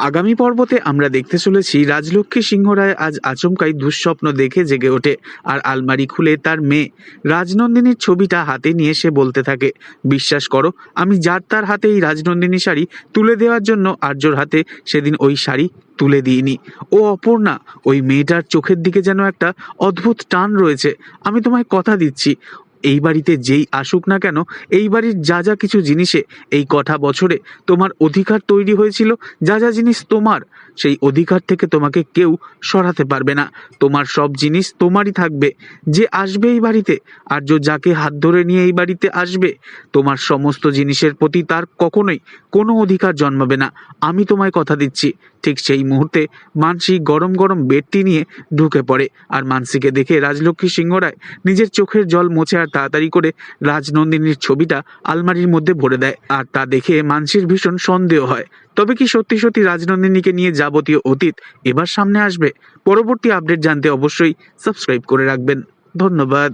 আগামী পর্বতে আমরা দেখতে চলেছি রাজলক্ষ্মী সিংহ রায় আজ আচমকাই দুঃস্বপ্ন দেখে জেগে ওঠে আর আলমারি খুলে তার মেয়ে রাজনন্দিনীর ছবিটা হাতে নিয়ে সে বলতে থাকে, বিশ্বাস করো, আমি যার তার হাতে এই রাজনন্দিনী শাড়ি তুলে দেওয়ার জন্য আর্যর হাতে সেদিন ওই শাড়ি তুলে দিইনি। ও অপর্ণা, ওই মেয়েটার চোখের দিকে যেন একটা অদ্ভুত টান রয়েছে। আমি তোমায় কথা দিচ্ছি এই বাড়িতে যেই আসুক না কেন, এই বাড়ির যা যা কিছু জিনিসে এই কটা বছরে তোমার অধিকার তৈরি হয়েছিল, যা যা জিনিস তোমার, সেই অধিকার থেকে তোমাকে কেউ সরাতে পারবে না। তোমার সব জিনিস তোমারই থাকবে। যে আসবে এই বাড়িতে, আর যে যাকে হাত ধরে নিয়ে এই বাড়িতে আসবে, তোমার সমস্ত জিনিসের প্রতি তার কখনোই কোনো অধিকার জন্মাবে না। আমি তোমায় কথা দিচ্ছি, ঠিক সেই মুহূর্তে মানসি গরম গরম বেডটি নিয়ে ঢুকে পড়ে, আর মানসিকে দেখে রাজলক্ষ্মী সিংহ রায় নিজের চোখের জল মোছে আর তাড়াতাড়ি করে রাজনন্দিনীর ছবিটা আলমারির মধ্যে ভরে দেয় আর তা দেখে মানসির ভীষণ সন্দেহ হয়। তবে কি সত্যি সত্যি রাজনন্দিনীকে নিয়ে যাবতীয় অতীত এবার সামনে আসবে? পরবর্তী আপডেট জানতে অবশ্যই সাবস্ক্রাইব করে রাখবেন। ধন্যবাদ।